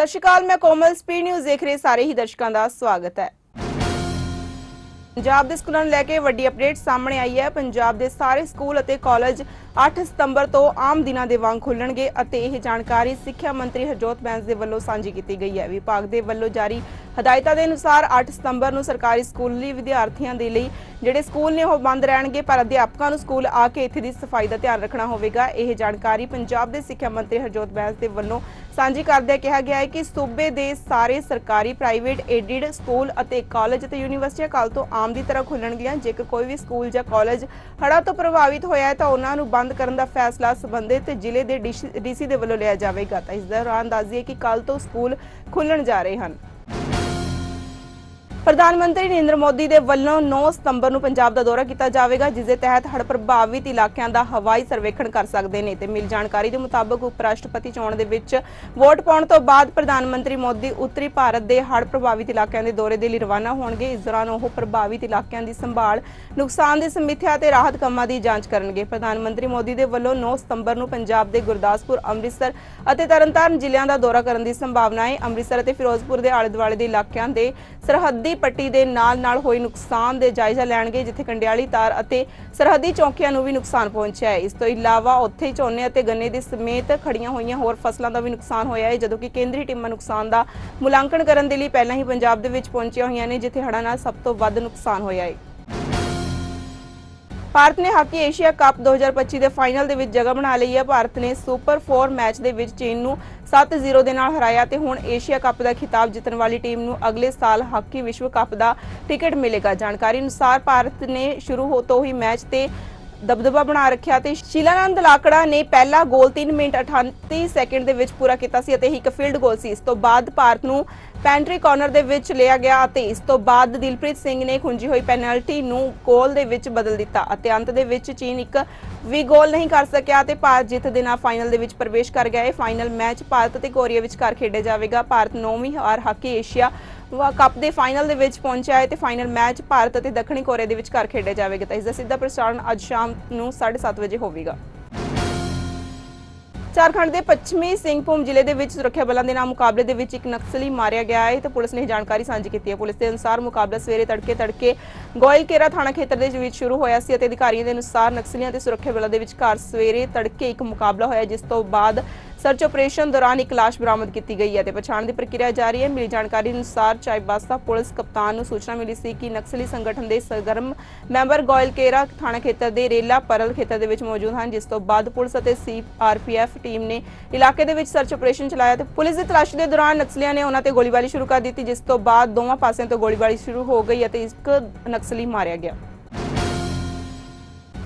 ਸਤਿ ਸ਼੍ਰੀ ਅਕਾਲ, ਮੈਂ ਕੋਮਲ, speed news ਦੇਖ ਰਹੇ ਸਾਰੇ ਹੀ ਦਰਸ਼ਕਾਂ ਦਾ ਸਵਾਗਤ ਹੈ। ਪੰਜਾਬ ਦੇ ਸਕੂਲਾਂ ਨੂੰ ਲੈ ਕੇ ਵੱਡੀ ਅਪਡੇਟ ਸਾਹਮਣੇ ਆਈ ਹੈ। ਪੰਜਾਬ ਦੇ ਸਾਰੇ ਸਕੂਲ ਅਤੇ ਕਾਲਜ 8 ਸਤੰਬਰ ਤੋਂ ਆਮ ਦਿਨਾਂ ਦੇ ਵਾਂਗ ਖੁੱਲਣਗੇ ਅਤੇ ਇਹ ਜਾਣਕਾਰੀ ਸਿੱਖਿਆ ਮੰਤਰੀ ਹਰਜੋਤ ਬੈਂਸ ਦੇ ਵੱਲੋਂ ਸਾਂਝੀ ਕੀਤੀ ਗਈ ਹੈ। ਵਿਭਾਗ ਦੇ ਵੱਲੋਂ ਜਾਰੀ ਹਦਾਇਤਾਂ ਦੇ ਅਨੁਸਾਰ 8 ਸਤੰਬਰ ਨੂੰ ਸਰਕਾਰੀ ਸਕੂਲੀ ਵਿਦਿਆਰਥੀਆਂ ਦੇ ਲਈ ਜਿਹੜੇ ਸਕੂਲ ਨੇ ਉਹ ਬੰਦ ਰਹਿਣਗੇ, ਪਰ ਅਧਿਆਪਕਾਂ ਨੂੰ ਸਕੂਲ ਆ ਕੇ ਇੱਥੇ ਦੀ ਸਫ਼ਾਈ ਦਾ ਧਿਆਨ ਰੱਖਣਾ ਹੋਵੇਗਾ। ਇਹ ਜਾਣਕਾਰੀ ਪੰਜਾਬ ਦੇ ਸਿੱਖਿਆ ਮੰਤਰੀ ਹਰਜੋਤ ਬੈਂਸ ਦੇ ਵੱਲੋਂ ਸਾਂਝੀ ਕਰਦਿਆਂ ਕਿਹਾ ਗਿਆ ਹੈ ਕਿ ਸੂਬੇ ਦੇ ਸਾਰੇ ਸਰਕਾਰੀ, ਪ੍ਰਾਈਵੇਟ, ਏਡਿਡ ਸਕੂਲ ਅਤੇ ਕਾਲਜ ਅਤੇ ਯੂਨੀਵਰਸਿਟੀਆਂ ਕੱਲ ਤੋਂ ਆਮ ਦੀ ਤਰ੍ਹਾਂ ਖੁੱਲਣਗੀਆਂ। ਜੇਕਰ ਕੋਈ ਵੀ ਸਕੂਲ ਜਾਂ ਕਾਲਜ ਹੜ੍ਹਾਂ ਤੋਂ ਪ੍ਰਭਾਵਿਤ ਹੋਇਆ ਹੈ ਤਾਂ ਉਹਨਾਂ ਨੂੰ ਬੰਦ ਕਰਨ ਦਾ ਫੈਸਲਾ ਸੰਬੰਧਿਤ ਜ਼ਿਲ੍ਹੇ ਦੇ ਡੀਸੀ ਦੇ ਵੱਲੋਂ ਲਿਆ ਜਾਵੇਗਾ ਤਾਂ ਇਸ ਦੌਰਾਨ ਦੱਸ ਦਈਏ ਕਿ ਕੱਲ ਤੋਂ ਸਕੂਲ ਖੁੱਲਣ ਜਾ ਰਹੇ ਹਨ। ਪ੍ਰਧਾਨ ਮੰਤਰੀ ਨਰਿੰਦਰ ਮੋਦੀ ਦੇ ਵੱਲੋਂ 9 ਸਤੰਬਰ ਨੂੰ ਪੰਜਾਬ ਦਾ ਦੌਰਾ ਕੀਤਾ ਜਾਵੇਗਾ, ਜਿਸ ਦੇ ਤਹਿਤ ਹੜ੍ਹ ਪ੍ਰਭਾਵਿਤ ਇਲਾਕਿਆਂ ਦਾ ਹਵਾਈ ਸਰਵੇਖਣ ਕਰ ਸਕਦੇ ਨੇ। ਤੇ ਮਿਲ ਜਾਣਕਾਰੀ ਦੇ ਮੁਤਾਬਕ ਉਪ ਰਾਸ਼ਟਰਪਤੀ ਚੋਣ ਦੇ ਵਿੱਚ ਵੋਟ ਪਾਉਣ ਤੋਂ ਬਾਅਦ ਪ੍ਰਧਾਨ ਮੰਤਰੀ ਮੋਦੀ ਉੱਤਰੀ ਭਾਰਤ ਦੇ ਹੜ੍ਹ ਪ੍ਰਭਾਵਿਤ ਇਲਾਕਿਆਂ ਦੇ ਦੌਰੇ ਦੇ ਲਈ ਰਵਾਨਾ ਹੋਣਗੇ। ਇਸ ਦੌਰਾਨ ਉਹ ਪ੍ਰਭਾਵਿਤ ਇਲਾਕਿਆਂ ਦੀ ਸੰਭਾਲ, ਨੁਕਸਾਨ ਦੀ ਸਮੀਖਿਆ ਤੇ ਰਾਹਤ ਕੰਮਾਂ ਦੀ ਜਾਂਚ ਕਰਨਗੇ। ਪ੍ਰਧਾਨ ਮੰਤਰੀ ਮੋਦੀ ਦੇ ਵੱਲੋਂ 9 ਸਤੰਬਰ ਨੂੰ ਪੰਜਾਬ ਦੇ ਗੁਰਦਾਸਪੁਰ, ਅੰਮ੍ਰਿਤਸਰ ਅਤੇ ਤਰਨਤਾਰਨ ਜ਼ਿਲ੍ਹਿਆਂ ਦਾ ਦੌਰਾ ਕਰਨ ਦੀ ਸੰਭਾਵਨਾ ਹੈ। ਅੰਮ੍ਰਿਤਸਰ ਅਤੇ ਫਿਰੋਜ਼ਪੁਰ ਦੇ ਆਲੇ ਦੁਆਲੇ ਦੇ ਇਲਾਕਿਆਂ ਦੇ ਸਰਹੱਦੀ ਪੱਟੀ ਦੇ ਨਾਲ-ਨਾਲ ਹੋਏ ਨੁਕਸਾਨ ਦੇ ਜਾਇਜ਼ਾ ਲੈਣਗੇ, ਜਿੱਥੇ ਕੰਡਿਆਲੀ ਤਾਰ ਅਤੇ ਸਰਹੱਦੀ ਚੌਕੀਆਂ ਨੂੰ ਵੀ ਨੁਕਸਾਨ ਪਹੁੰਚਿਆ ਹੈ। ਇਸ ਤੋਂ ਇਲਾਵਾ ਉੱਥੇ ਹੀ ਝੋਨੇ ਅਤੇ ਗੰਨੇ ਦੇ ਸਮੇਤ ਖੜੀਆਂ ਹੋਈਆਂ ਹੋਰ ਫਸਲਾਂ ਦਾ ਵੀ ਨੁਕਸਾਨ ਹੋਇਆ ਹੈ, ਜਦੋਂ ਕਿ ਕੇਂਦਰੀ ਟੀਮਾਂ ਨੁਕਸਾਨ ਦਾ ਮੁਲਾਂਕਣ ਕਰਨ ਦੇ ਲਈ ਪਹਿਲਾਂ ਹੀ ਪੰਜਾਬ ਦੇ ਵਿੱਚ ਪਹੁੰਚੀਆਂ ਹੋਈਆਂ ਨੇ, ਜਿੱਥੇ ਹੜ੍ਹਾਂ ਨਾਲ ਸਭ ਤੋਂ ਵੱਧ ਨੁਕਸਾਨ ਹੋਇਆ ਹੈ। ਭਾਰਤ ਨੇ ਹਾਕੀ ਏਸ਼ੀਆ ਕੱਪ 2025 ਦੇ ਫਾਈਨਲ ਦੇ ਵਿੱਚ ਜਗ੍ਹਾ ਬਣਾ ਲਈ ਹੈ। ਭਾਰਤ ਨੇ ਸੁਪਰ 4 ਮੈਚ ਦੇ ਵਿੱਚ ਚੀਨ ਨੂੰ 7-0 ਦੇ ਨਾਲ ਹਰਾਇਆ ਤੇ ਹੁਣ ਏਸ਼ੀਆ ਕੱਪ ਦਾ ਖਿਤਾਬ ਜਿੱਤਣ ਵਾਲੀ ਟੀਮ ਨੂੰ ਅਗਲੇ ਸਾਲ ਹਾਕੀ ਵਿਸ਼ਵ ਕੱਪ ਦਾ ਟਿਕਟ ਮਿਲੇਗਾ। ਜਾਣਕਾਰੀ ਅਨੁਸਾਰ ਭਾਰਤ ਨੇ ਸ਼ੁਰੂ ਹੋ ਤੋਂ ਹੀ ਮੈਚ ਤੇ ਦਬਦਬਾ ਬਣਾ ਰੱਖਿਆ ਤੇ ਸ਼ਿਲਾਨੰਦ ਲਾਕੜਾ ਨੇ ਪਹਿਲਾ ਗੋਲ 3 ਮਿੰਟ 38 ਸੈਕਿੰਡ ਦੇ ਵਿੱਚ ਪੂਰਾ ਕੀਤਾ ਸੀ ਅਤੇ ਇੱਕ ਫੀਲਡ ਗੋਲ ਸੀ। ਇਸ ਤੋਂ ਬਾਅਦ ਭਾਰਤ ਨੂੰ ਪੈਂਟਰੀ ਕਾਰਨਰ ਦੇ ਵਿੱਚ ਲਿਆ ਗਿਆ ਅਤੇ ਇਸ ਤੋਂ ਬਾਅਦ ਦਿਲਪ੍ਰੀਤ ਸਿੰਘ ਨੇ ਖੁੰਜੀ ਹੋਈ ਪੈਨਲਟੀ ਨੂੰ ਗੋਲ ਦੇ ਵਿੱਚ ਬਦਲ ਦਿੱਤਾ ਅਤੇ ਅੰਤ ਦੇ ਵਿੱਚ ਚੀਨ ਇੱਕ ਵੀ ਗੋਲ ਨਹੀਂ ਕਰ ਸਕਿਆ ਤੇ ਭਾਰਤ ਜਿੱਤ ਦੇ ਨਾਲ ਫਾਈਨਲ ਦੇ ਵਿੱਚ ਪ੍ਰਵੇਸ਼ ਕਰ ਗਿਆ। ਹੈ ਫਾਈਨਲ ਮੈਚ ਭਾਰਤ ਅਤੇ ਕੋਰੀਆ ਵਿਚਕਾਰ ਖੇਡਿਆ ਜਾਵੇਗਾ। ਭਾਰਤ ਨੌਵੀਂ ਵਾਰ ਹਾਕੀ ਏਸ਼ੀਆ ਕੱਪ ਦੇ ਫਾਈਨਲ ਦੇ ਵਿੱਚ ਪਹੁੰਚਿਆ ਹੈ ਤੇ ਫਾਈਨਲ ਮੈਚ ਭਾਰਤ ਅਤੇ ਦੱਖਣੀ ਕੋਰੀਆ ਦੇ ਵਿਚਕਾਰ ਖੇਡਿਆ ਜਾਵੇਗਾ। ਤਾਂ ਇਸ ਦਾ ਸਿੱਧਾ ਪ੍ਰਸਾਰਣ ਅੱਜ ਸ਼ਾਮ ਨੂੰ 7:30 ਵਜੇ ਹੋਵੇਗਾ। ਝਾਰਖੰਡ ਦੇ ਪੱਛਮੀ ਸਿੰਘਭੂਮ ਜ਼ਿਲ੍ਹੇ ਦੇ ਵਿੱਚ ਸੁਰੱਖਿਆ ਬਲਾਂ ਦੇ ਨਾਲ ਮੁਕਾਬਲੇ ਦੇ ਵਿੱਚ ਇੱਕ ਨਕਸਲੀ ਮਾਰਿਆ ਗਿਆ ਹੈ ਤੇ ਪੁਲਿਸ ਨੇ ਜਾਣਕਾਰੀ ਸਾਂਝੀ ਕੀਤੀ ਹੈ। ਪੁਲਿਸ ਦੇ ਅਨੁਸਾਰ ਮੁਕਾਬਲਾ ਸਵੇਰੇ ਤੜਕੇ ਤੜਕੇ ਗੋਇਲਕੇਰਾ ਥਾਣਾ ਖੇਤਰ ਦੇ ਵਿੱਚ ਸ਼ੁਰੂ ਹੋਇਆ ਸੀ ਅਤੇ ਅਧਿਕਾਰੀਆਂ ਦੇ ਅਨੁਸਾਰ ਨਕਸਲੀਆਂ ਤੇ ਸੁਰੱਖਿਆ ਬਲਾਂ ਦੇ ਵਿਚਕਾਰ ਸਵੇਰੇ ਤੜਕੇ ਇੱਕ ਮੁਕਾਬਲਾ ਹੋਇਆ, ਜਿਸ ਤੋਂ ਬਾਅਦ ਸਰਚ ਆਪਰੇਸ਼ਨ ਦੌਰਾਨ ਇੱਕ ਲਾਸ਼ ਬਰਾਮਦ ਕੀਤੀ ਗਈ ਹੈ ਤੇ ਪਛਾਣ ਦੀ ਪ੍ਰਕਿਰਿਆ ਜਾਰੀ ਹੈ। ਮਿਲੀ ਜਾਣਕਾਰੀ ਅਨੁਸਾਰ ਚਾਈਬਾਸਾ ਪੁਲਿਸ ਕਪਤਾਨ ਨੂੰ ਸੂਚਨਾ ਮਿਲੀ ਸੀ ਕਿ ਨਕਸਲੀ ਸੰਗਠਨ ਦੇ ਸਰਗਰਮ ਮੈਂਬਰ ਗੋਇਲਕੇਰਾ ਥਾਣਾ ਖੇਤਰ ਦੇ ਰੇਲਾ ਪਰਲ ਖੇਤਰ ਦੇ ਵਿੱਚ ਮੌਜੂਦ ਹਨ, ਜਿਸ ਤੋਂ ਬਾਅਦ ਪੁਲਿਸ ਅਤੇ ਸੀਆਰਪੀਐਫ ਟੀਮ ਨੇ ਇਲਾਕੇ ਦੇ ਵਿੱਚ ਸਰਚ ਆਪਰੇਸ਼ਨ ਚਲਾਇਆ ਤੇ ਪੁਲਿਸ ਦੀ ਤਲਾਸ਼ੀ ਦੇ ਦੌਰਾਨ ਨਕਸਲੀਆਂ ਨੇ ਉਹਨਾਂ ਤੇ ਗੋਲੀਬਾਰੀ ਸ਼ੁਰੂ ਕਰ ਦਿੱਤੀ, ਜਿਸ ਤੋਂ ਬਾਅਦ ਦੋਵਾਂ ਪਾਸਿਆਂ ਤੋਂ ਗੋਲੀਬਾਰੀ ਸ਼ੁਰੂ ਹੋ ਗਈ ਅਤੇ ਇੱਕ ਨਕਸਲੀ ਮਾਰਿਆ ਗਿਆ।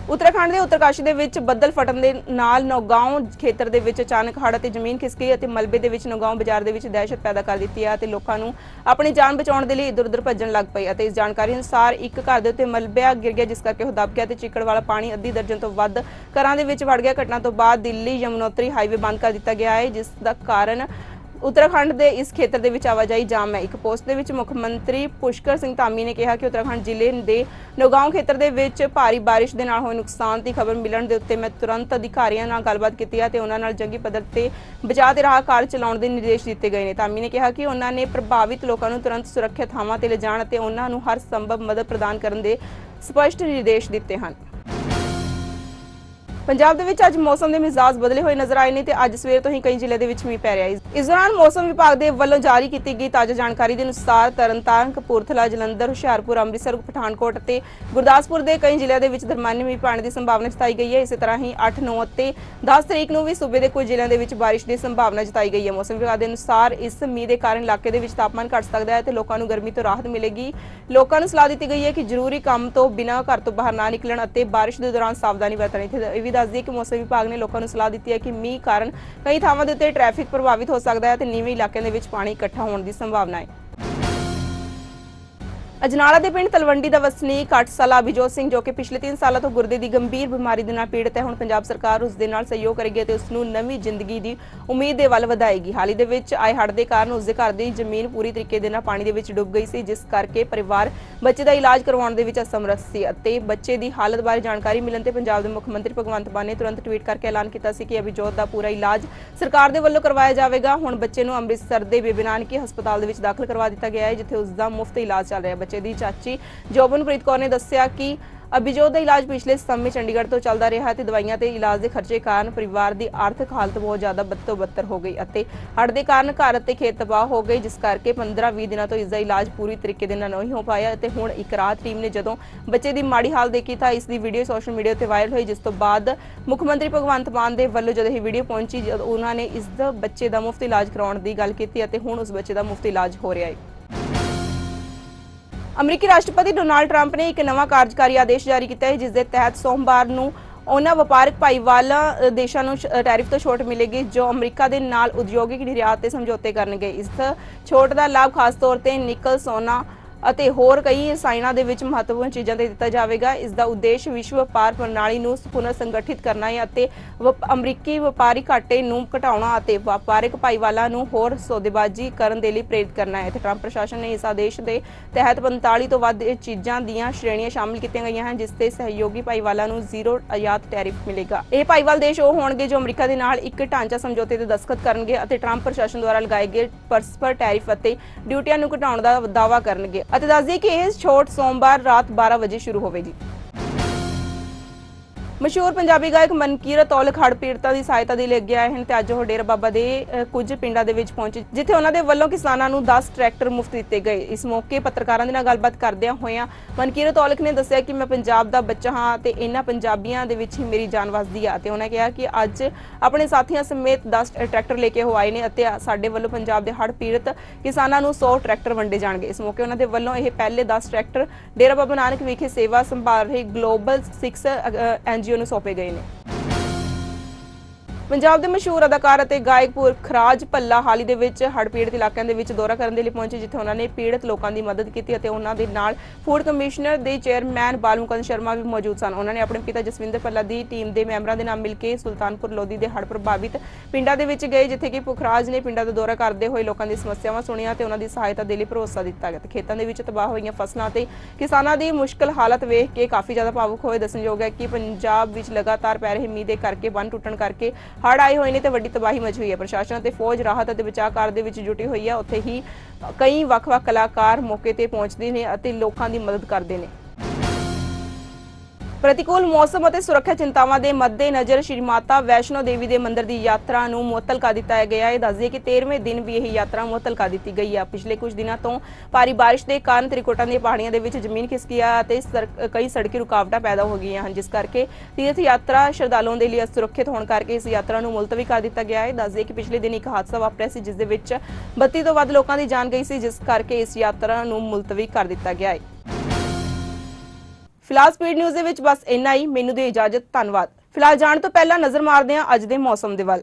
ਉੱਤਰਾਖੰਡ ਦੇ ਉੱਤਰਕਾਸ਼ੀ ਦੇ ਵਿੱਚ ਬੱਦਲ ਫਟਣ ਦੇ ਨਾਲ ਨੌਗਾਉਂ ਖੇਤਰ ਦੇ ਵਿੱਚ ਅਚਾਨਕ ਹੜ੍ਹ ਅਤੇ ਜ਼ਮੀਨ ਖਿਸਕ ਗਈ ਅਤੇ ਮਲਬੇ ਦੇ ਵਿੱਚ ਨੌਗਾਉਂ ਬਾਜ਼ਾਰ ਦੇ ਵਿੱਚ ਦਹਿਸ਼ਤ ਪੈਦਾ ਕਰ ਦਿੱਤੀ ਹੈ ਅਤੇ ਲੋਕਾਂ ਨੂੰ ਆਪਣੀ ਜਾਨ ਬਚਾਉਣ ਦੇ ਲਈ ਇੱਧਰ-ਉੱਧਰ ਭੱਜਣ ਲੱਗ ਪਏ ਅਤੇ ਇਸ ਜਾਣਕਾਰੀ ਅਨੁਸਾਰ ਇੱਕ ਘਰ ਦੇ ਉੱਤੇ ਮਲਬਾ ਗਿਰ ਗਿਆ, ਜਿਸ ਕਰਕੇ ਉਹ ਦਬ ਗਿਆ ਤੇ ਚਿੱਕੜ ਵਾਲਾ ਪਾਣੀ ਅੱਧੀ ਦਰਜਨ ਤੋਂ ਵੱਧ ਘਰਾਂ ਦੇ ਵਿੱਚ ਵੜ ਗਿਆ। ਘਟਨਾ ਤੋਂ ਬਾਅਦ ਦਿੱਲੀ ਯਮਨੋਤਰੀ ਹਾਈਵੇ ਬੰਦ ਕਰ ਦਿੱਤਾ ਗਿਆ ਹੈ, ਜਿਸ ਦਾ ਕਾਰਨ ਉੱਤਰਾਖੰਡ ਦੇ ਇਸ ਖੇਤਰ ਦੇ ਵਿੱਚ ਆਵਾਜਾਈ ਜਾਮ ਹੈ। ਇੱਕ ਪੋਸਟ ਦੇ ਵਿੱਚ ਮੁੱਖ ਮੰਤਰੀ ਪੁਸ਼ਕਰ ਸਿੰਘ ਧਾਮੀ ਨੇ ਕਿਹਾ ਕਿ ਉੱਤਰਾਖੰਡ ਜ਼ਿਲ੍ਹੇ ਦੇ ਨੌਗਾਉਂ ਖੇਤਰ ਦੇ ਵਿੱਚ ਭਾਰੀ ਬਾਰਿਸ਼ ਦੇ ਨਾਲ ਹੋਏ ਨੁਕਸਾਨ ਦੀ ਖਬਰ ਮਿਲਣ ਦੇ ਉੱਤੇ ਮੈਂ ਤੁਰੰਤ ਅਧਿਕਾਰੀਆਂ ਨਾਲ ਗੱਲਬਾਤ ਕੀਤੀ ਹੈ ਤੇ ਉਹਨਾਂ ਨਾਲ ਜੰਗੀ ਪੱਧਰ ਤੇ ਬਚਾਅ 'ਤੇ ਰਾਹ ਕਾਰਜ ਚਲਾਉਣ ਦੇ ਨਿਰਦੇਸ਼ ਦਿੱਤੇ ਗਏ ਨੇ। ਧਾਮੀ ਨੇ ਕਿਹਾ ਕਿ ਉਹਨਾਂ ਨੇ ਪ੍ਰਭਾਵਿਤ ਲੋਕਾਂ ਨੂੰ ਤੁਰੰਤ ਸੁਰੱਖਿਅਤ ਥਾਵਾਂ ਤੇ ਲਿਜਾਣ ਅਤੇ ਉਹਨਾਂ ਨੂੰ ਹਰ ਸੰਭਵ ਮਦਦ ਪ੍ਰਦਾਨ ਕਰਨ ਦੇ ਸਪਸ਼ਟ ਨਿਰਦੇਸ਼ ਦਿੱਤੇ ਹਨ। ਪੰਜਾਬ ਦੇ ਵਿੱਚ ਅੱਜ ਮੌਸਮ ਦੇ ਮਿਜ਼ਾਜ ਬਦਲੇ ਹੋਏ ਨਜ਼ਰ ਆਏ ਨੇ ਤੇ ਅੱਜ ਸਵੇਰ ਤੋਂ ਹੀ ਕਈ ਜ਼ਿਲ੍ਹੇ ਦੇ ਵਿੱਚ ਮੀਂਹ ਪੈ ਰਿਹਾ ਹੈ। ਇਸ ਦੌਰਾਨ ਮੌਸਮ ਵਿਭਾਗ ਦੇ ਵੱਲੋਂ ਜਾਰੀ ਕੀਤੀ ਗਈ ਤਾਜ਼ਾ ਜਾਣਕਾਰੀ ਦੇ ਅਨੁਸਾਰ ਤਰਨਤਾਰਨ, ਕਪੂਰਥਲਾ, ਜਲੰਧਰ, ਹੁਸ਼ਿਆਰਪੁਰ, ਅੰਮ੍ਰਿਤਸਰ, ਪਠਾਨਕੋਟ ਅਤੇ ਗੁਰਦਾਸਪੁਰ ਦੇ ਕਈ ਜ਼ਿਲ੍ਹਿਆਂ ਦੇ ਵਿੱਚ ਦਰਮਿਆਨੀ ਮੀਂਹ ਪੈਣ ਦੀ ਸੰਭਾਵਨਾ ਜਤਾਈ ਗਈ ਹੈ। ਇਸੇ ਤਰ੍ਹਾਂ ਹੀ 8 9 ਅਤੇ 10 ਤਰੀਕ ਨੂੰ ਵੀ ਸੂਬੇ ਦੇ ਕੁਝ ਜ਼ਿਲ੍ਹਿਆਂ ਦੇ ਵਿੱਚ ਬਾਰਿਸ਼ ਦੀ ਸੰਭਾਵਨਾ ਜਤਾਈ ਗਈ ਹੈ। ਮੌਸਮ ਵਿਭਾਗ ਦੇ ਅਨੁਸਾਰ ਇਸ ਮੀਂਹ ਦੇ ਕਾਰਨ ਇਲਾਕੇ ਦੇ ਵਿੱਚ ਤਾਪਮਾਨ ਘਟ ਸਕਦਾ ਹੈ ਤੇ ਲੋਕਾਂ ਨੂੰ ਗਰਮੀ ਤੋਂ ਰਾਹਤ ਮਿਲੇਗੀ। ਲੋਕਾਂ ਨੂੰ ਸਲਾਹ ਦਿੱਤੀ ਗਈ ਹੈ ਕਿ ਜ਼ਰੂਰੀ ਕੰਮ ਤੋਂ ਬਿਨਾਂ ਘਰ ਤੋਂ ਬਾਹਰ ਨਾ ਨਿਕਲਣ ਅਤੇ ਬਾਰਿਸ਼ ਦੇ ਦੌਰਾਨ ਸਾਵਧਾਨੀ ਵਰਤਣੀ। ਤੇ ਇਹ ਦੱਸ ਦਈਏ ਕਿ ਮੌਸਮ ਵਿਭਾਗ ਨੇ ਲੋਕਾਂ ਨੂੰ ਸਲਾਹ ਦਿੱਤੀ ਹੈ ਕਿ ਮੀਂਹ ਕਾਰਨ ਕਈ ਥਾਵਾਂ ਦੇ ਉੱਤੇ ਟ੍ਰੈਫਿਕ ਪ੍ਰਭਾਵਿਤ ਹੋ ਸਕਦਾ ਹੈ ਤੇ ਨੀਵੇਂ ਇਲਾਕਿਆਂ ਦੇ ਵਿੱਚ ਪਾਣੀ ਇਕੱਠਾ ਹੋਣ ਦੀ ਸੰਭਾਵਨਾ ਹੈ। ਅਜਨਾਲਾ ਦੇ ਪਿੰਡ ਤਲਵੰਡੀ ਦਾ ਵਸਨੀਕ 8 ਸਾਲਾ ਅਭਿਜੋਤ ਸਿੰਘ ਜੋ ਕਿ ਪਿਛਲੇ 3 ਸਾਲਾਂ ਤੋਂ ਗੁਰਦੇ ਦੀ ਗੰਭੀਰ ਬਿਮਾਰੀ ਦੇ ਨਾਲ ਪੀੜਤ ਹੈ, ਹੁਣ ਪੰਜਾਬ ਸਰਕਾਰ ਉਸ ਦੇ ਨਾਲ ਸਹਿਯੋਗ ਕਰੇਗੀ ਅਤੇ ਉਸ ਨੂੰ ਨਵੀਂ ਜ਼ਿੰਦਗੀ ਦੀ ਉਮੀਦ ਦੇ ਵੱਲ ਵਧਾਏਗੀ। ਹਾਲ ਦੇ ਵਿੱਚ ਆਏ ਹੜ੍ਹ ਦੇ ਕਾਰਨ ਉਸ ਦੇ ਘਰ ਦੀ ਜ਼ਮੀਨ ਪੂਰੀ ਤਰੀਕੇ ਦੇ ਨਾਲ ਪਾਣੀ ਦੇ ਵਿੱਚ ਡੁੱਬ ਗਈ ਸੀ, ਜਿਸ ਕਰਕੇ ਪਰਿਵਾਰ ਬੱਚੇ ਦਾ ਇਲਾਜ ਕਰਵਾਉਣ ਦੇ ਵਿੱਚ ਅਸਮਰੱਥ ਸੀ ਅਤੇ ਬੱਚੇ ਦੀ ਹਾਲਤ ਬਾਰੇ ਜਾਣਕਾਰੀ ਮਿਲਣ ਤੇ ਪੰਜਾਬ ਦੇ ਮੁੱਖ ਮੰਤਰੀ ਭਗਵੰਤ ਮਾਨ ਨੇ ਤੁਰੰਤ ਟਵੀਟ ਕਰਕੇ ਐਲਾਨ ਕੀਤਾ ਸੀ ਕਿ ਅਭਿਜੋਤ ਦਾ ਪੂਰਾ ਇਲਾਜ ਸਰਕਾਰ ਦੇ ਵੱਲੋਂ ਕਰਵਾਇਆ ਜਾਵੇਗਾ। ਹੁਣ ਬੱਚੇ ਨੂੰ ਅੰਮ੍ਰਿਤਸਰ ਦੇ ਬੇਬੀ ਨਾਨਕੀ ਹਸਪਤਾਲ ਦੇ ਵਿੱਚ ਦਾਖਲ ਕਰਵਾ ਦਿੱਤਾ ਗਿਆ ਹੈ, ਜਿੱਥੇ ਉਸ ਦਾ ਮੁਫਤ ਇਲਾਜ ਚੱਲ ਰਿਹਾ ਹੈ। ਬੱਚੇ ਦੀ ਚਾਚੀ ਜੋਬਨਪ੍ਰੀਤ ਕੌਰ ਨੇ ਦੱਸਿਆ ਕਿ ਅਭਿਜੋਤ ਦਾ ਇਲਾਜ ਪਿਛਲੇ ਸਮੇਂ ਚੰਡੀਗੜ੍ਹ ਤੋਂ ਚੱਲਦਾ ਰਿਹਾ ਤੇ ਦਵਾਈਆਂ ਤੇ ਇਲਾਜ ਦੇ ਖਰਚੇ ਕਾਰਨ ਪਰਿਵਾਰ ਦੀ ਆਰਥਿਕ ਹਾਲਤ ਬਹੁਤ ਜ਼ਿਆਦਾ ਬੱਤੋ ਬੱਤਰ ਹੋ ਗਈ ਅਤੇ ਹੜ੍ਹ ਦੇ ਕਾਰਨ ਘਰ ਅਤੇ ਖੇਤ ਤਬਾਹ ਹੋ ਗਏ, ਜਿਸ ਕਰਕੇ 15-20 ਦਿਨਾਂ ਤੋਂ ਇਸ ਦਾ ਇਲਾਜ ਪੂਰੀ ਤਰੀਕੇ ਦੇ ਨਾਲ ਨਹੀਂ ਹੋ ਪਾਇਆ ਤੇ ਹੁਣ ਇੱਕ ਰਾਤ ਟੀਮ ਨੇ ਜਦੋਂ ਬੱਚੇ ਦੀ ਮਾੜੀ ਹਾਲ ਦੇਖੀ ਤਾਂ ਇਸ ਦੀ ਵੀਡੀਓ ਸੋਸ਼ਲ ਮੀਡੀਆ ਤੇ ਵਾਇਰਲ ਹੋਈ, ਜਿਸ ਤੋਂ ਬਾਅਦ ਮੁੱਖ ਮੰਤਰੀ ਭਗਵੰਤ ਮਾਨ ਦੇ ਵੱਲੋਂ ਜਦੋਂ ਇਹ ਵੀਡੀਓ ਪਹੁੰਚੀ, ਜਦ ਉਹਨਾਂ ਨੇ ਇਸ ਬੱਚੇ ਦਾ ਮੁਫਤ ਇਲਾਜ ਕਰਾਉਣ ਦੀ ਗੱਲ ਕੀਤੀ ਅਤੇ ਹੁਣ ਉਸ ਬੱਚੇ ਦਾ ਮੁਫਤ ਇਲਾਜ ਹੋ ਰਿਹਾ ਹੈ। ਅਮਰੀਕੀ ਰਾਸ਼ਟਰਪਤੀ ਡੋਨਾਲਡ ਟਰੰਪ ਨੇ ਇੱਕ ਨਵਾਂ ਕਾਰਜਕਾਰੀ ਆਦੇਸ਼ ਜਾਰੀ ਕੀਤਾ ਹੈ, ਜਿਸ ਦੇ ਤਹਿਤ ਸੋਮਵਾਰ ਨੂੰ ਉਹਨਾਂ ਵਪਾਰਕ ਭਾਈਵਾਲਾਂ ਦੇਸ਼ਾਂ ਨੂੰ ਟੈਰਿਫ ਤੋਂ ਛੋਟ ਮਿਲੇਗੀ, ਜੋ ਅਮਰੀਕਾ ਦੇ ਨਾਲ ਉਦਯੋਗਿਕ ਨਿਰਯਾਤ ਤੇ ਸਮਝੌਤੇ ਕਰਨਗੇ। ਇਸ ਛੋਟ ਦਾ ਲਾਭ ਖਾਸ ਤੌਰ ਤੇ ਨਿਕਲ ਸੋਨਾ ਅਤੇ ਹੋਰ ਕਈ ਰਸਾਇਣਾਂ ਦੇ ਵਿੱਚ ਮਹੱਤਵਪੂਰਨ ਚੀਜ਼ਾਂ ਤੇ ਦਿੱਤਾ ਜਾਵੇਗਾ। ਇਸ ਦਾ ਉਦੇਸ਼ ਵਿਸ਼ਵ ਵਪਾਰ ਪ੍ਰਣਾਲੀ ਨੂੰ ਪੁਨਰ ਸੰਗਠਿਤ ਕਰਨਾ ਹੈ ਅਤੇ ਵਪ- ਅਮਰੀਕੀ ਵਪਾਰੀ ਘਾਟੇ ਨੂੰ ਘਟਾਉਣਾ ਅਤੇ ਵਪਾਰਕ ਭਾਈਵਾਲਾਂ ਨੂੰ ਹੋਰ ਸੌਦੇਬਾਜ਼ੀ ਕਰਨ ਦੇ ਲਈ ਪ੍ਰੇਰਿਤ ਕਰਨਾ ਹੈ। ਤੇ ਟਰੰਪ ਪ੍ਰਸ਼ਾਸਨ ਨੇ ਇਸ ਆਦੇਸ਼ ਦੇ ਤਹਿਤ 45 ਤੋਂ ਵੱਧ ਇਹ ਚੀਜ਼ਾਂ ਦੀਆਂ ਸ਼੍ਰੇਣੀਆਂ ਸ਼ਾਮਲ ਕੀਤੀਆਂ ਗਈਆਂ ਹਨ, ਜਿਸ ਤੇ ਸਹਿਯੋਗੀ ਭਾਈਵਾਲਾਂ ਨੂੰ ਜ਼ੀਰੋ ਆਯਾਤ ਟੈਰਿਫ ਮਿਲੇਗਾ। ਇਹ ਭਾਈਵਾਲ ਦੇਸ਼ ਉਹ ਹੋਣਗੇ ਜੋ ਅਮਰੀਕਾ ਦੇ ਨਾਲ ਇੱਕ ਢਾਂਚਾ ਸਮਝੌਤੇ ਤੇ ਦਸਤਖਤ ਕਰਨਗੇ ਅਤੇ ਟਰੰਪ ਪ੍ਰਸ਼ਾਸਨ ਦੁਆਰਾ ਲਗਾਏ ਗਏ ਪਰਸਪਰ ਟੈਰਿਫ ਅਤੇ ਡਿਊਟੀਆਂ ਨੂੰ ਘਟਾਉਣ ਦਾ ਦਾਅਵਾ ਕਰਨਗੇ। ਅਤੇ ਦੱਸ ਦਈਏ ਕਿ ਇਹ ਛੋਟ ਸੋਮਵਾਰ ਰਾਤ 12 ਵਜੇ ਸ਼ੁਰੂ ਹੋਵੇਗੀ। ਮਸ਼ਹੂਰ ਪੰਜਾਬੀ ਗਾਇਕ ਮਨਕੀਰਤ ਔਲਖ ਹੜ੍ਹ ਪੀੜਤਾਂ ਦੀ ਸਹਾਇਤਾ ਦੇ ਲਈ ਅੱਗੇ ਆਏ ਹਨ ਤੇ ਅੱਜ ਉਹ ਡੇਰਾ ਬਾਬਾ ਦੇ ਕੁਝ ਪਿੰਡਾਂ ਦੇ ਵਿੱਚ ਪਹੁੰਚੇ, ਜਿੱਥੇ ਉਹਨਾਂ ਦੇ ਵੱਲੋਂ ਕਿਸਾਨਾਂ ਨੂੰ 10 ਟਰੈਕਟਰ ਮੁਫਤ ਦਿੱਤੇ ਗਏ। ਇਸ ਮੌਕੇ ਪੱਤਰਕਾਰਾਂ ਦੇ ਨਾਲ ਗੱਲਬਾਤ ਕਰਦਿਆਂ ਹੋਇਆਂ ਮਨਕੀਰਤ ਔਲਖ ਨੇ ਦੱਸਿਆ ਕਿ ਮੈਂ ਪੰਜਾਬ ਦਾ ਬੱਚਾ ਹਾਂ ਤੇ ਇਹਨਾਂ ਪੰਜਾਬੀਆਂ ਦੇ ਵਿੱਚ ਹੀ ਮੇਰੀ ਜਾਨ ਵਸਦੀ ਆ ਤੇ ਉਹਨਾਂ ਕਿਹਾ ਕਿ ਅੱਜ ਆਪਣੇ ਸਾਥੀਆਂ ਸਮੇਤ 10 ਟਰੈਕਟਰ ਲੈ ਕੇ ਉਹ ਆਏ ਨੇ ਅਤੇ ਸਾਡੇ ਵੱਲੋਂ ਪੰਜਾਬ ਦੇ ਹੜ ਪੀੜਤ ਕਿਸਾਨਾਂ ਨੂੰ 100 ਟਰੈਕਟਰ ਵੰਡੇ ਜਾਣਗੇ। ਇਸ ਮੌਕੇ ਉਹਨਾਂ ਦੇ ਵੱਲੋਂ ਇਹ ਪਹਿਲੇ 10 ਟਰੈਕਟਰ ਡੇਰਾ ਬਾਬਾ ਨਾਨਕ ਵਿਖੇ ਸੇਵਾ ਸੰਭਾਲ ਰਹੀ ਗਲੋਬਲ 6 ਐਨਜੀਓ ਨੂੰ ਸੌਂਪੇ ਗਏ ਨੇ ਪੰਜਾਬ ਦੇ ਮਸ਼ਹੂਰ ਅਦਾਕਾਰ ਅਤੇ ਗਾਇਕ ਪੁਰਖਰਾਜ ਭੱਲਾ ਹਾਲੀ ਦੇ ਵਿੱਚ ਹੜ੍ਹ ਪੀੜਤ ਇਲਾਕਿਆਂ ਦੇ ਵਿੱਚ ਦੌਰਾ ਕਰਨ ਦੇ ਲਈ ਪਹੁੰਚੇ, ਜਿੱਥੇ ਉਹਨਾਂ ਨੇ ਪੀੜਤ ਲੋਕਾਂ ਦੀ ਮਦਦ ਕੀਤੀ ਅਤੇ ਉਹਨਾਂ ਦੇ ਨਾਲ ਫੂਡ ਕਮਿਸ਼ਨਰ ਦੇ ਚੇਅਰਮੈਨ ਬਾਲਮੁਕੰਦ ਸ਼ਰਮਾ ਵੀ ਮੌਜੂਦ ਸਨ। ਉਹਨਾਂ ਨੇ ਆਪਣੇ ਪਿਤਾ ਜਸਵਿੰਦਰ ਭੱਲਾ ਦੀ ਟੀਮ ਦੇ ਮੈਂਬਰਾਂ ਦੇ ਨਾਲ ਮਿਲ ਕੇ ਸੁਲਤਾਨਪੁਰ ਲੋਧੀ ਦੇ ਹੜ੍ਹ ਪ੍ਰਭਾਵਿਤ ਪਿੰਡਾਂ ਦੇ ਵਿੱਚ ਗਏ, ਜਿੱਥੇ ਕਿ ਪੁਖਰਾਜ ਨੇ ਪਿੰਡਾਂ ਦਾ ਦੌਰਾ ਕਰਦੇ ਹੋਏ ਲੋਕਾਂ ਦੀ ਸਮੱਸਿਆਵਾਂ ਸੁਣੀਆਂ ਤੇ ਉਹਨਾਂ ਦੀ ਸਹਾਇਤਾ ਦੇ ਲਈ ਭਰੋਸਾ ਦਿੱਤਾ ਗਿਆ। ਖੇਤਾਂ ਦੇ ਵਿੱਚ ਤਬਾਹ ਹੋਈਆਂ ਫਸਲਾਂ ਤੇ ਕਿਸਾਨਾਂ ਦੀ ਮੁਸ਼ਕਲ ਹਾਲਤ ਵੇਖ ਕੇ ਕਾਫੀ ਜ਼ਿਆਦਾ ਭਾਵੁਕ ਹੋਏ। ਦੱਸਣਯੋਗ ਹੈ ਕਿ ਪੰਜਾਬ ਵਿੱਚ ਲਗਾਤਾਰ ਪੈ ਰਹੇ ਮੀਂਹ ਦੇ ਕਰਕੇ ਬੰਨ ਟੁੱਟਣ ਕਰਕੇ ਹੜ ਆਏ ਹੋਏ ਨੇ ਤੇ ਵੱਡੀ ਤਬਾਹੀ ਮਚ ਹੋਈ ਹੈ। ਪ੍ਰਸ਼ਾਸਨ ਅਤੇ ਫੌਜ ਰਾਹਤ ਅਤੇ ਬਚਾਅ ਕਾਰ ਦੇ ਵਿੱਚ ਜੁਟੀ ਹੋਈ ਹੈ। ਉੱਥੇ ਹੀ ਕਈ ਵੱਖ-ਵੱਖ ਕਲਾਕਾਰ ਮੌਕੇ ਤੇ ਪਹੁੰਚਦੇ ਨੇ ਅਤੇ ਲੋਕਾਂ ਦੀ ਮਦਦ ਕਰਦੇ ਨੇ। ਪ੍ਰਤੀਕੂਲ ਮੌਸਮ ਅਤੇ ਸੁਰੱਖਿਆ ਚਿੰਤਾਵਾਂ ਦੇ ਮੱਦੇਨਜ਼ਰ ਸ਼੍ਰੀ ਮਾਤਾ ਵੈਸ਼ਨੋ ਦੇਵੀ ਦੇ ਮੰਦਿਰ ਦੀ ਯਾਤਰਾ ਨੂੰ ਮੁਅੱਤਲ ਕਰ ਦਿੱਤਾ ਗਿਆ। ਹੈ ਦੱਸਦੀਏ ਕਿ 13ਵੇਂ ਦਿਨ ਵੀ ਇਹ ਯਾਤਰਾ ਮੁਅੱਤਲ ਕਰ ਦਿੱਤੀ ਗਈ ਹੈ ਪਿਛਲੇ ਕੁਝ ਦਿਨਾਂ ਤੋਂ ਭਾਰੀ ਬਾਰਿਸ਼ ਦੇ ਕਾਰਨ ਤ੍ਰਿਕੋਟਾਂ ਦੀਆਂ ਪਹਾੜੀਆਂ ਦੇ ਵਿੱਚ ਜ਼ਮੀਨ ਖਿਸਕੀ ਆ ਅਤੇ ਸੜਕ- ਕਈ ਸੜਕੀ ਰੁਕਾਵਟਾਂ ਪੈਦਾ ਹੋ ਗਈਆਂ ਹਨ, ਜਿਸ ਕਰਕੇ ਤੀਰਥ ਯਾਤਰਾ ਸ਼ਰਧਾਲੂਆਂ ਦੇ ਲਈ ਅਸੁਰੱਖਿਅਤ ਹੋਣ ਕਰਕੇ ਇਸ ਯਾਤਰਾ ਨੂੰ ਮੁਲਤਵੀ ਕਰ ਦਿੱਤਾ ਗਿਆ ਹੈ। ਦੱਸਦੀਏ ਕਿ ਪਿਛਲੇ ਦਿਨ ਇੱਕ ਹਾਦਸਾ ਵਾਪਰਿਆ ਸੀ, ਜਿਸ ਦੇ ਵਿੱਚ 32 ਤੋਂ ਵੱਧ ਲੋਕਾਂ ਦੀ ਜਾਨ ਗਈ ਸੀ, ਜਿਸ ਕਰਕੇ ਇਸ ਯਾਤਰਾ ਨੂੰ ਮੁਲਤਵੀ ਕਰ ਦਿੱਤਾ ਗਿਆ ਹੈ। ਫਿਲਹਾਲ ਸਪੀਡ ਨਿਊਜ਼ ਦੇ ਵਿੱਚ ਬਸ ਇੰਨਾ ਹੀ। ਮੈਨੂੰ ਦੇ ਇਜਾਜ਼ਤ, ਧੰਨਵਾਦ। ਫਿਲਹਾਲ ਜਾਣ ਤੋਂ ਪਹਿਲਾਂ ਨਜ਼ਰ ਮਾਰਦੇ ਹਾਂ ਅੱਜ ਦੇ ਮੌਸਮ ਦੇ ਵੱਲ।